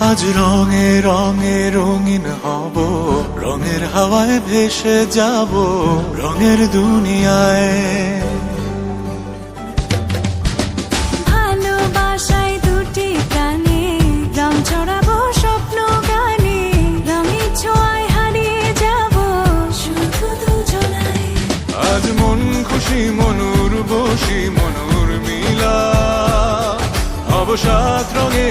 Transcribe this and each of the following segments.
আজ রঙে রঙে রঙিন হব রঙের হাওয়ায় ভেসে যাব রঙের দুনিয়ায় ভালোবাসায় দুটি প্রাণে রং ছড়াবো স্বপ্ন গানে রঙের ছোঁয়ায় হারিয়ে যাব শুধু দুজনায় আজ মন খুশি মনুর বসি মনুর মিলা অবসাদ রঙে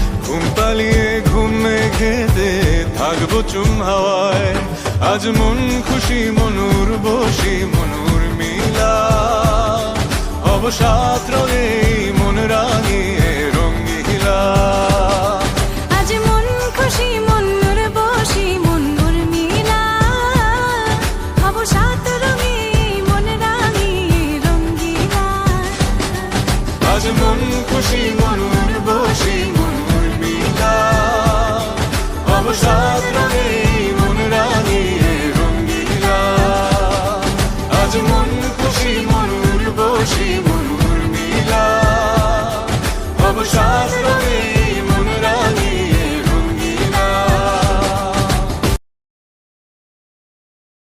ঘুম পালিয়ে ঘুম মেঘেতে থাকব চুম হাওয়ায়। আজ মন খুশি মনুর বসি মনুর মিলা। অবসাদ রঙে মন রাঙিয়ে রঙ্গিলা। আজ মন খুশি মনুর বসি মনুর মিলা। রঙে মন রাঙিয়ে রঙ্গিলা। আজ মন খুশি মনুর বসি আজ মন খুশি মন উর্বশী মন উর্মিলা অবসাদ